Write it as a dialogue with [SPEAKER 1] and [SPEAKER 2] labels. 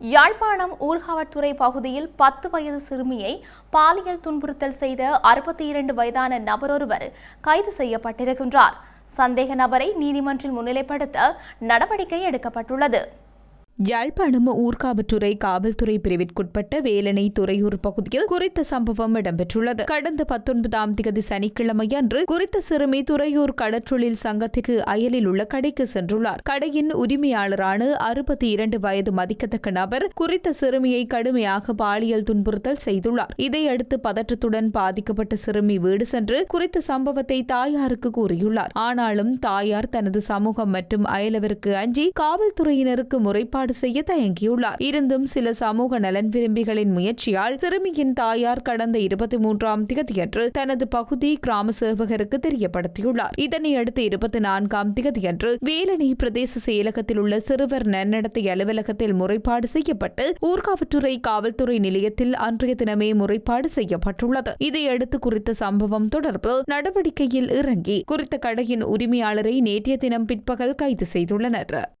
[SPEAKER 1] யாழ்ப்பாணம் ஊர்காவற்துறை பகுதியில் பத்து வயது சிறுமியை பாலியல் துன்புறுத்தல் செய்த அறுபத்தி இரண்டு வயதான நபரொருவர் கைது செய்யப்பட்டிருக்கின்றார். சந்தேக நபரை நீதிமன்றில் முன்னிலைப்படுத்த நடவடிக்கை எடுக்கப்பட்டுள்ளது.
[SPEAKER 2] யாழ்ப்பாணம் ஊர்காவற்றுறை காவல்துறை பிரிவிற்குட்பட்ட வேலனை துறையூர் பகுதியில் குறித்த சம்பவம் இடம்பெற்றுள்ளது. கடந்த பத்தொன்பதாம் திகதி சனிக்கிழமை அன்று குறித்த சிறுமி துறையூர் கடற்றொழில் சங்கத்திற்கு அயலில் உள்ள கடைக்கு சென்றுள்ளார். கடையின் உரிமையாளரான அறுபத்தி இரண்டு வயது மதிக்கத்தக்க நபர் குறித்த சிறுமியை கடுமையாக பாலியல் துன்புறுத்தல் செய்துள்ளார். இதையடுத்து பதற்றத்துடன் பாதிக்கப்பட்ட சிறுமி வீடு சென்று குறித்த சம்பவத்தை தாயாருக்கு கூறியுள்ளார். ஆனாலும் தாயார் தனது சமூகம் மற்றும் அயலவருக்கு அஞ்சி காவல்துறையினருக்கு முறைப்பாடு செய்ய தயங்கியுள்ளார். இருந்தும் சில சமூக நலன் விரும்பிகளின் முயற்சியால் சிறுமியின் தாயார் கடந்த இருபத்தி மூன்றாம் திகதியன்று தனது பகுதி கிராம சேவகருக்கு தெரியப்படுத்தியுள்ளார். இதனையடுத்து இருபத்தி நான்காம் திகதியன்று வேலணை பிரதேச செயலகத்தில் உள்ள சிறுவர் நன்னடத்தை அலுவலகத்தில் முறைப்பாடு செய்யப்பட்டு ஊர்காவற்றுறை காவல்துறை நிலையத்தில் அன்றைய தினமே முறைப்பாடு செய்யப்பட்டுள்ளது. இதையடுத்து குறித்த சம்பவம் தொடர்பு நடவடிக்கையில் இறங்கி குறித்த கடையின் உரிமையாளரை நேற்றைய தினம் பிற்பகல் கைது செய்துள்ளனர்.